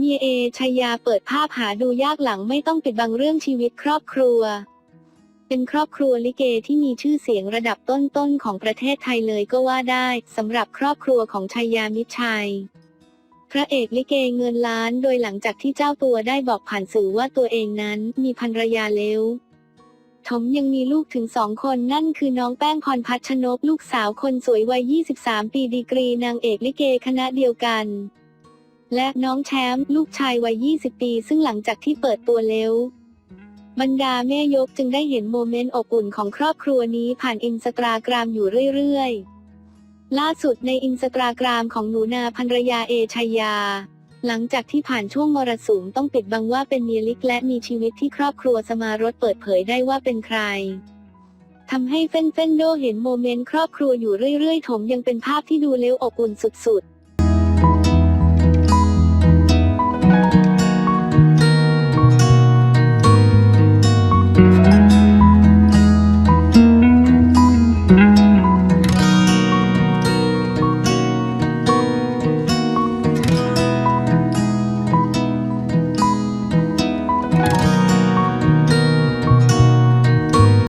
ฮียเอชยาเปิดภาพหาดูยากหลังไม่ต้องปิดบังเรื่องชีวิตครอบครัว เป็นครอบครัวลิเกที่มีชื่อเสียงระดับต้นๆของประเทศไทยเลยก็ว่าได้สำหรับครอบครัวของชัยามิชัย พระเอกลิเกเงินล้านโดยหลังจากที่เจ้าตัวได้บอกผ่านสื่อว่าตัวเองนั้นมีภรรยาแล้วถมยังมีลูกถึงสองคนนั่นคือน้องแป้งพรพัชชนกลูกสาวคนสวยวัย 23 ปีดีกรีนางเอกลิเกคณะเดียวกัน และน้องแชมป์ลูกชายวัย 20 ปี ซึ่งหลังจากที่เปิดตัวแล้วบรรดาแม่ยกจึงได้เห็นโมเมนต์อบอุ่นของครอบครัวนี้ผ่านอินสตาแกรมอยู่เรื่อยๆ ล่าสุดในอินสตาแกรมของหนูนาภรรยาเอชยา หลังจากที่ผ่านช่วงมรสุมต้องปิดบังว่าเป็นเมียลิกและมีชีวิตที่ครอบครัวสมารถเปิดเผยได้ว่าเป็นใครทำให้เฟ้นเฟ้นโดเห็นโมเมนต์ครอบครัวอยู่เรื่อยๆ ถมยังเป็นภาพที่ดูเลี้ยวอบอุ่นสุดๆ